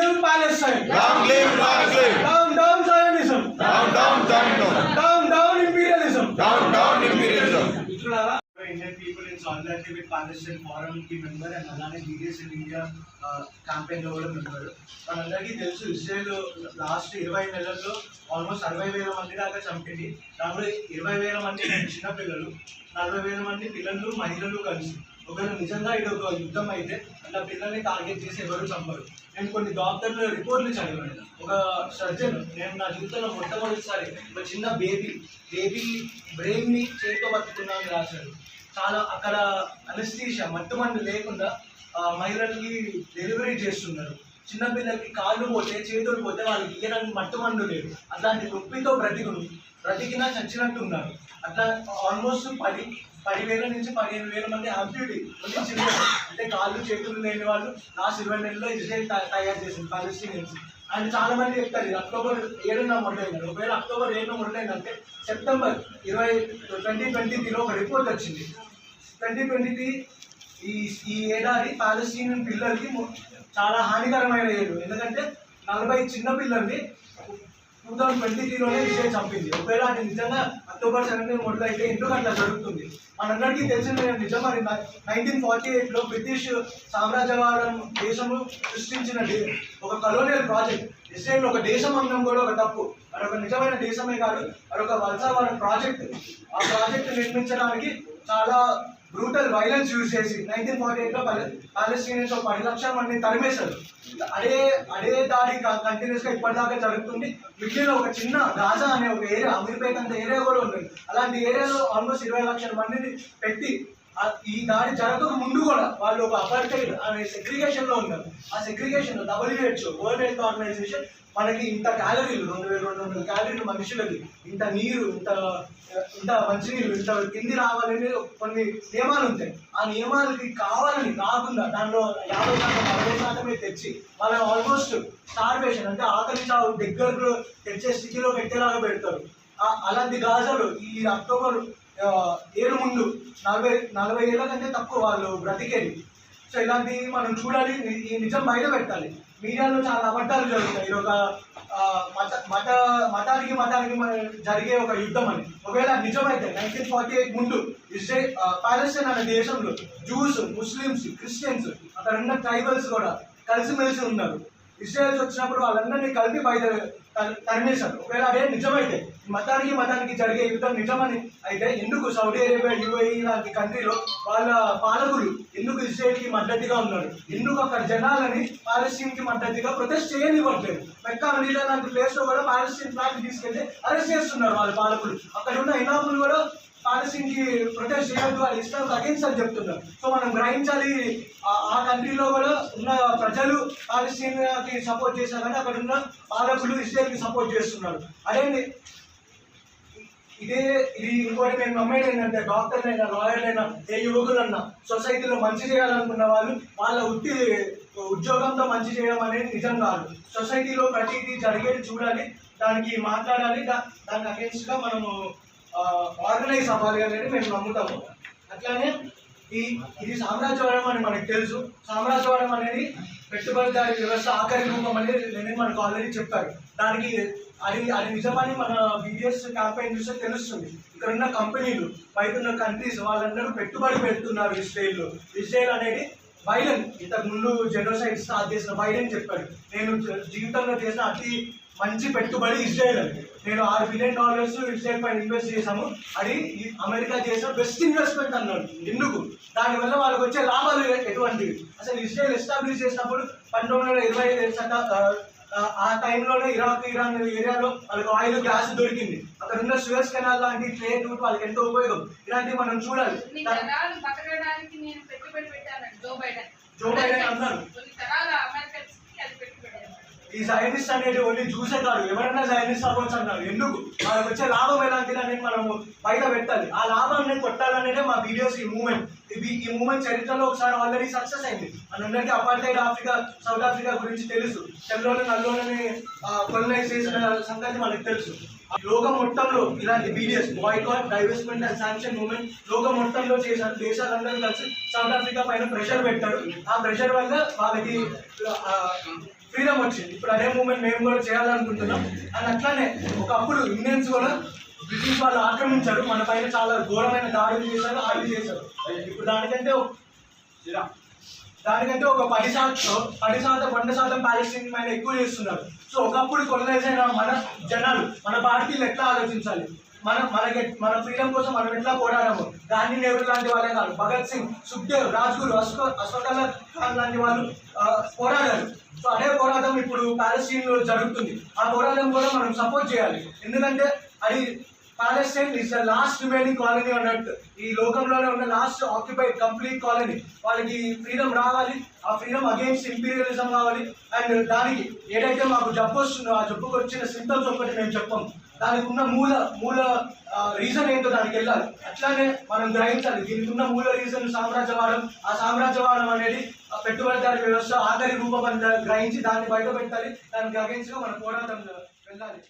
live Palestine. Long live, long in solidarity forum కి member and అలానే BDS in India క్యాంపెయిన్లో కూడా member మనందరికీ తెలుసు ఇజ్రాయెల్ లాస్ట్ ఇరవై నెలల్లో ఆల్మోస్ట్ అరవై వేల మంది దాకా చంపింది దాంట్లో ఇరవై వేల మంది చిన్నపిల్లలు నలభై వేల మంది పిల్లలు మహిళలు కలిసి ఒకవేళ నిజంగా ఇది ఒక యుద్ధం అయితే అలా పిల్లల్ని టార్గెట్ చేసి ఎవరు చంపరు నేను కొన్ని డాక్టర్లు రిపోర్ట్లు చదివాను ఒక సర్జన్ నేను నా జీవితంలో మొట్టమొదటిసారి ఒక చిన్న బేబీ బేబీ బ్రెయిన్ని చేతితో పట్టుకున్నాను రాశాడు చాలా అక్కడ అనస్థీషియా మట్టుమండు లేకుండా మహిళలకి డెలివరీ చేస్తున్నారు. చిన్నపిల్లలకి కాళ్ళు పోతే చేతులు పోతే వాళ్ళకి ఇయ్యడానికి మట్టుమండు లేదు. అట్లాంటి నొప్పితో బ్రతికును బ్రతికినా చచ్చినట్టు ఉన్నారు అట్లా ఆల్మోస్ట్ పది పదివేల నుంచి పదిహేను వేల మంది అభ్యుడి అంటే చిన్న అంటే కాళ్ళు చేతులు లేని వాళ్ళు లాస్ట్ ఇరవై నెలలో ఇజ్రాయెల్ తయారు చేసింది పాలస్తీనియన్స్ అండ్ చాలా మంది చెప్తారు ఇది అక్టోబర్ ఏడున మొదలైంది. ఒకవేళ అక్టోబర్ ఏడున మొదలైందంటే సెప్టెంబర్ ఇరవై ట్వంటీ ట్వంటీలో ఒక రిపోర్ట్ వచ్చింది. ట్వంటీ ట్వంటీ ఈ ఈ ఏడాది పాలస్తీనియన్ పిల్లలకి చాలా హానికరమైన ఏడు. ఎందుకంటే నలభై చిన్న పిల్లల్ని టూ థౌజండ్ ట్వంటీ త్రీలోనే విషయం చంపింది. ఒకవేళ అది నిజంగా అక్టోబర్ సెవెంటీన్ మొదలైతే ఎందుకు అట్లా జరుగుతుంది. మనందరికీ తెలిసిన నిజం మరి నైన్టీన్ ఫార్టీ ఎయిట్లో బ్రిటిష్ సామ్రాజ్యవాదం దేశము సృష్టించిన ఒక కలోనియల్ ప్రాజెక్ట్ ఇస్రాయల్ ఒక దేశం అనడం కూడా ఒక తప్పు అదొక ఒక నిజమైన దేశమే కాదు అదొక వలసవాడ ప్రాజెక్ట్ ఆ ప్రాజెక్ట్ నిర్మించడానికి చాలా బ్రూటల్ వైలెన్స్ యూజ్ చేసి నైన్టీన్ ఫార్టీ ఎయిట్లో పాలస్తీనియన్స్ ఒక పది లక్షల మందిని తరిమేశారు. అదే అదే దాడి కంటిన్యూస్గా ఇప్పటిదాకా జరుగుతుంది. మిగిలిన ఒక చిన్న గాజా అనే ఒక ఏరియా అమీర్పేట అంత ఏరియా కూడా ఉంటుంది అలాంటి ఏరియాలో ఆల్మోస్ట్ ఇరవై లక్షల మందిని పెట్టి ఈ దాడి జరగక ముందు కూడా వాళ్ళు ఒక అపార్టైడ్ అనే సెగ్రిగేషన్లో ఉన్నారు. ఆ సెగ్రిగేషన్లో డబ్ల్యూహెచ్ఓ వరల్డ్ హెల్త్ ఆర్గనైజేషన్ మనకి ఇంత క్యాలరీలు రెండు వేల రెండు వందల క్యాలరీలు మనుషులకి ఇంత నీరు ఇంత ఇంత మంచినీళ్ళు ఇంత కింది రావాలని కొన్ని నియమాలు ఉంటాయి. ఆ నియమాలకి కావాలని కాకుండా దానిలో యాభై శాతం అరవై శాతమే తెచ్చి మనం ఆల్మోస్ట్ స్టార్వేషన్ అంటే ఆకలి చావు దగ్గరలో తెచ్చే స్థితిలో పెట్టేలాగా పెడతారు. అలాంటి గాజాలు ఈ అక్టోబర్ ఏడు ముందు నలభై నలభై ఏళ్ళ కంటే తక్కువ వాళ్ళు బ్రతికేది. సో ఇలాంటి మనం చూడాలి ఈ- నిజం బయట పెట్టాలి. మీడియాలో చాలా అబద్ధాలు జరుగుతాయి. ఇది ఒక మత మత మతానికి మతానికి జరిగే ఒక యుద్ధం అని. ఒకవేళ నిజమైతే నైన్టీన్ ఫార్టీ ఎయిట్ ముందు ఇజ్రాయల్ పాలస్తీన్ అనే దేశంలో జూస్ ముస్లిమ్స్ క్రిస్టియన్స్ అక్కడ ఉన్న ట్రైబల్స్ కూడా కలిసిమెలిసి ఉన్నారు. ఇస్రాయల్స్ వచ్చినప్పుడు వాళ్ళందరినీ కలిపి బయట తరిమేశారు. ఒకవేళ అదే నిజమైతే మతానికి మతానికి జరిగే యుద్ధం నిజమని అయితే ఎందుకు సౌదీ అరేబియా యుఏఈ లాంటి కంట్రీలో వాళ్ళ పాలకులు ఎందుకు ఇస్రాయల్కి మద్దతుగా ఉన్నారు? ఎందుకు అక్కడ జనాలని పాలస్తీన్కి మద్దతుగా ప్రొటెస్ట్ చేయనివ్వట్లేదు? మెక్కా మదీనా లాంటి ప్లేస్లో కూడా పాలస్తీన్ ఫ్లాగ్ తీసుకెళ్తే అరెస్ట్ చేస్తున్నారు వాళ్ళ పాలకులు. అక్కడ ఉన్న ఇనాములు కూడా పాలసీకి ప్రొటెస్ట్ చేయొద్దు వాళ్ళు ఇష్టం అగేన్స్ అని చెప్తున్నారు. సో మనం గ్రహించాలి ఆ- కంట్రీలో కూడా ఉన్న ప్రజలు పాలస్తీన్కి సపోర్ట్ చేశారని అక్కడ ఉన్న పాలకులు ఇస్రాయల్కి సపోర్ట్ చేస్తున్నారు. అదే ఇదే ఇది ఇంకోటి నేను నమ్మేది ఏంటంటే డాక్టర్లైనా లాయర్లైనా ఏ యువకులన్నా సొసైటీలో మంచి చేయాలనుకున్న వాళ్ళు వాళ్ళ ఉత్తి ఉద్యోగంతో మంచి చేయడం అనేది నిజం కాదు. సొసైటీలో ప్రతిదీ జరిగేది చూడాలి దానికి మాట్లాడాలి దా- దానికి అగేన్స్ట్గా మనము ఆర్గనైజ్ అవ్వాలి అనేది మేము నమ్ముతాము అట్లానే ఈ ఇది సామ్రాజ్యవాదం అని మనకు తెలుసు. సామ్రాజ్యవాదం అనేది పెట్టుబడిదారి వ్యవస్థ ఆఖరి రూపం అనేది నేను మనకు ఆల్రెడీ చెప్పారు దానికి అది అది నిజమని మన బీబీఎస్ క్యాంపెయిన్ చూస్తే తెలుస్తుంది. ఇక్కడ ఉన్న కంపెనీలు బయట ఉన్న కంట్రీస్ వాళ్ళందరూ పెట్టుబడి పెడుతున్నారు ఇస్రాయిల్లో ఇస్రాయిల్ అనేది బైడెన్ ఇంతకు ముందు జెనోసైడ్ స్టార్ట్ చేసిన బైడెన్ చెప్పాడు. నేను జీవితంలో చేసిన అతి మంచి పెట్టుబడి ఇజ్రాయెల్ నేను ఆరు బిలియన్ డాలర్స్ ఇజ్రాయెల్ పైన ఇన్వెస్ట్ చేశాము. అది అమెరికా చేసిన బెస్ట్ ఇన్వెస్ట్మెంట్ అన్నాడు. ఎందుకు? దానివల్ల వాళ్ళకి వచ్చే లాభాలు ఎటువంటివి? అసలు ఇజ్రాయెల్ ఎస్టాబ్లిష్ చేసినప్పుడు పంతొమ్మిది వందల ఇరవై ఐదు శత ఆ, టైంలోనే ఇరాక్ ఇరాన్ ఏరియాలో వాళ్ళకి ఆయిల్ గ్యాస్ దొరికింది. అక్కడ ఉన్న సుయస్ కెనాల్ లాంటి ట్రేడ్ రూట్ వాళ్ళకి ఎంతో ఉపయోగం. ఇలాంటివి మనం చూడాలి. Joe Biden. జో బైడెన్ అన్నారు. కొన్ని తరాల అమెరికన్స్కి అది పెట్టుబడి అన్నమాట. ఈ సైనిస్ట్ అనేది ఓన్లీ చూసే కాదు. ఎవరైనా సైనిస్ట్ అవ్వచ్చు అన్నారు. ఎందుకు? వాళ్ళకి వచ్చే లాభం ఎలాంటిది అనేది మనము బయట పెట్టాలి. ఆ లాభాన్ని కొట్టాలనేదే మా వీడియోస్ ఈ మూమెంట్ ఇది ఈ మూమెంట్ చరిత్రలో ఒకసారి ఆల్రెడీ సక్సెస్ అయింది. మనందరికీ అపార్టైడ్ ఆఫ్రికా సౌత్ ఆఫ్రికా గురించి తెలుసు. తెల్లోని నల్లోని కొలనైజ్ చేసిన సంగతి మనకు తెలుసు. లోకం మొత్తంలో ఇలాంటి BDS boycott divestment and sanction movement లోకం మొత్తంలో చేశారు దేశాలందరూ కలిసి సౌత్ ఆఫ్రికా పైన ప్రెషర్ పెట్టారు. ఆ ప్రెషర్ వల్ల వాళ్ళకి ఫ్రీడమ్ వచ్చింది. ఇప్పుడు అదే మూమెంట్ మేము కూడా చేయాలనుకుంటున్నాం. అండ్ అట్లానే ఒకప్పుడు ఇండియన్స్ కూడా బ్రిటిష్ వాళ్ళు ఆక్రమించారు. మన పైన చాలా ఘోరమైన దాడులు చేశారు అవి చేశారు. ఇప్పుడు దానికంటే ఇలా. దానికంటే ఒక పది శాతం పది శాతం వంద శాతం ప్యాలెస్టీన్ పైన ఎక్కువ చేస్తున్నారు. సో ఒకప్పుడు కొలనైజ్ అయిన మన జనాలు మన భారతీయులు ఎట్లా ఆలోచించాలి? మన మనకి మన ఫ్రీడమ్ కోసం మనం ఎట్లా పోరాడము? గాంధీ నెహ్రూ లాంటి వాళ్ళే కాదు భగత్ సింగ్ సుఖ్దేవ్ రాజ్గురు అశ్వ అశ్వకల్ల ఖాన్ లాంటి వాళ్ళు పోరాడారు. సో అదే పోరాటం ఇప్పుడు ప్యాలెస్టీన్లో జరుగుతుంది. ఆ పోరాటం కూడా మనం సపోర్ట్ చేయాలి. ఎందుకంటే అది Palestine is the last remaining colony అన్నట్టు ఈ లోకంలోనే ఉన్న లాస్ట్ ఆక్యుపైడ్ కంప్లీట్ కాలనీ వాళ్ళకి ఫ్రీడమ్ రావాలి. ఆ ఫ్రీడమ్ అగేన్స్ట్ ఇంపీరియలిజం కావాలి. అండ్ దానికి ఏదైతే మాకు జబ్బు వస్తుందో ఆ జబ్బుకు వచ్చిన సింటమ్స్ ఒక్కటి మేము చెప్పాం. దానికి ఉన్న మూల మూల రీజన్ ఏంటో దానికి వెళ్ళాలి. అట్లానే మనం గ్రహించాలి. దీనికి ఉన్న మూల రీజన్ సామ్రాజ్యవాదం. ఆ సామ్రాజ్యవాదం అనేది ఆ పెట్టుబడిదారి వ్యవస్థ ఆఖరి రూపం గ్రహించి దాన్ని బయట పెట్టాలి. దానికి అగైన్స్గా మన పోరాటం వెళ్ళాలి.